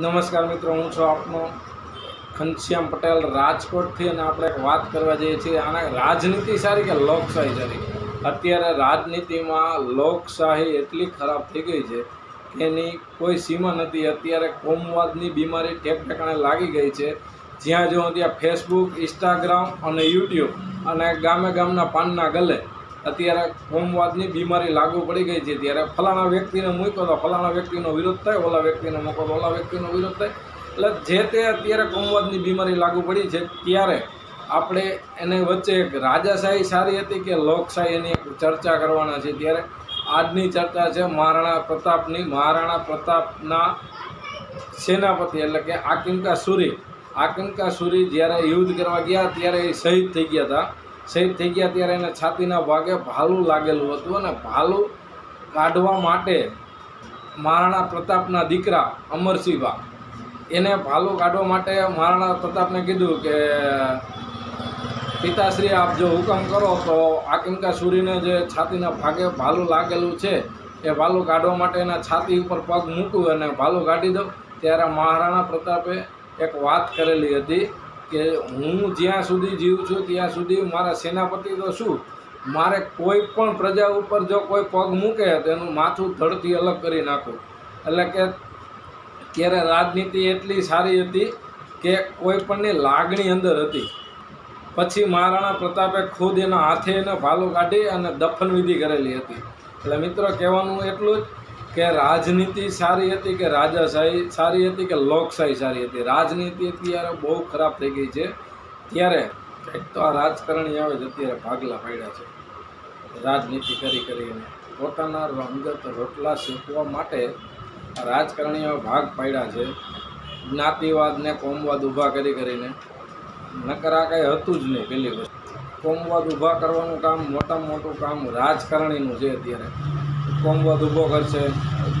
નમસ્કાર મિત્રો, હું છું આપનો ઘનશ્યામ પટેલ રાજકોટથી અને આપણે વાત કરવા જઈએ છીએ. આના રાજનીતિ સારી કે લોકશાહી સારી? અત્યારે રાજનીતિમાં લોકશાહી એટલી ખરાબ થઈ ગઈ છે કે એની કોઈ સીમા નથી. અત્યારે કોમવાદની બીમારી ઠેક ઠેકાણે લાગી ગઈ છે. જ્યાં જો ત્યાં ફેસબુક ઇન્સ્ટાગ્રામ અને યુટ્યુબ અને ગામે ગામના પાનના ગલે અત્યારે કોમવાદની બીમારી લાગુ પડી ગઈ છે. ત્યારે ફલાણા વ્યક્તિને મૂક્યો તો ફલાણા વ્યક્તિનો વિરોધ થાય, ઓલા વ્યક્તિને મૂકો તો ઓલા વ્યક્તિનો વિરોધ થાય. એટલે જે તે અત્યારે કોમવાદની બીમારી લાગુ પડી છે, ત્યારે આપણે એને વચ્ચે એક રાજાશાહી સારી હતી કે લોકશાહી એની એક ચર્ચા કરવાના છે. ત્યારે આજની ચર્ચા છે મહારાણા પ્રતાપની. મહારાણા પ્રતાપના સેનાપતિ એટલે કે આકિમકા સુરી આકિમકા સુરી જ્યારે યુદ્ધ કરવા ગયા ત્યારે એ શહીદ થઈ ગયા હતા. શહીદ થઈ ગયા ત્યારે એને છાતીના ભાગે ભાલું લાગેલું હતું અને ભાલું કાઢવા માટે મહારાણા પ્રતાપના દીકરા અમરસિંહબા એને ભાલું કાઢવા માટે મહારાણા પ્રતાપને કીધું કે, પિતાશ્રી, આપ જો હુકમ કરો તો આકિમકા સુરીને જે છાતીના ભાગે ભાલું લાગેલું છે, એ ભાલું કાઢવા માટે એના છાતી ઉપર પગ મૂકું અને ભાલું કાઢી દઉં. ત્યારે મહારાણા પ્રતાપે એક વાત કરેલી હતી. કે હું જ્યાં સુધી જીવું છું, ત્યાં સુધી મારા સેનાપતિ તો શું? મારે કોઈ પણ પ્રજા ઉપર જો કોઈ પગ મૂકે તો એનું માથું ધડથી અલગ કરી નાખું. એટલે કે ત્યારે રાજનીતિ એટલી સારી હતી કે કોઈ પણની લાગણી અંદર હતી. પછી મહારાણા પ્રતાપે ખુદ એના હાથે એને ભાલો કાઢી અને દફન વિધિ કરેલી હતી. એટલે મિત્રો, કહેવાનું એટલું જ કે રાજનીતિ સારી હતી કે રાજાશાહી સારી હતી કે લોકશાહી સારી હતી? રાજનીતિ અત્યારે બહુ ખરાબ થઈ ગઈ છે. ત્યારે એક તો આ રાજકારણી આવે છે અત્યારે ભાગલા પાડ્યા છે. રાજનીતિ કરી કરીને પોતાના અંગત રોટલા શીખવા માટે રાજકારણીઓ ભાગ પાડ્યા છે. જ્ઞાતિવાદને કોમવાદ ઊભા કરી કરીને. નકરા કાંઈ હતું જ નહીં પેલી વસ્તુ. કોમવાદ ઊભા કરવાનું કામ, મોટામાં મોટું કામ રાજકારણીનું છે અત્યારે. કોમવાદ ઊભો કરશે,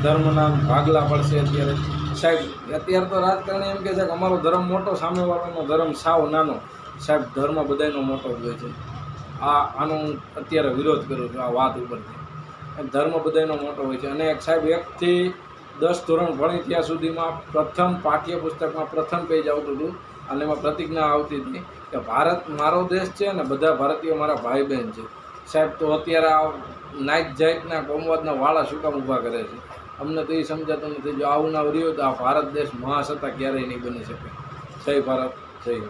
ધર્મના ભાગલા પડશે અત્યારે. સાહેબ, અત્યારે તો રાજકારણી એમ કહે છે કે અમારો ધર્મ મોટો, સામેવાળાનો ધર્મ સાવ નાનો. સાહેબ, ધર્મ બધાયનો મોટો જ હોય છે. આ, આનો હું અત્યારે વિરોધ કરું છું, આ વાત ઉપરથી. ધર્મ બધાનો મોટો હોય છે. અને એક સાહેબ, એકથી દસ ધોરણ ભણી ત્યાં સુધીમાં પ્રથમ પાઠ્યપુસ્તકમાં પ્રથમ પેજ આવતું હતું. અને એમાં પ્રતિજ્ઞા આવતી હતી કે ભારત મારો દેશ છે અને બધા ભારતીયો મારા ભાઈ બહેન છે. સાહેબ, તો અત્યારે આ નાઈટ જાતના કોમવાદના વાળા શું કામ ઊભા કરે છે? અમને તો એ સમજાતું નથી. જો આવું ના રહ્યું તો આ ભારત દેશ મહાસત્તા ક્યારેય નહીં બની શકે. જય ભારત, જય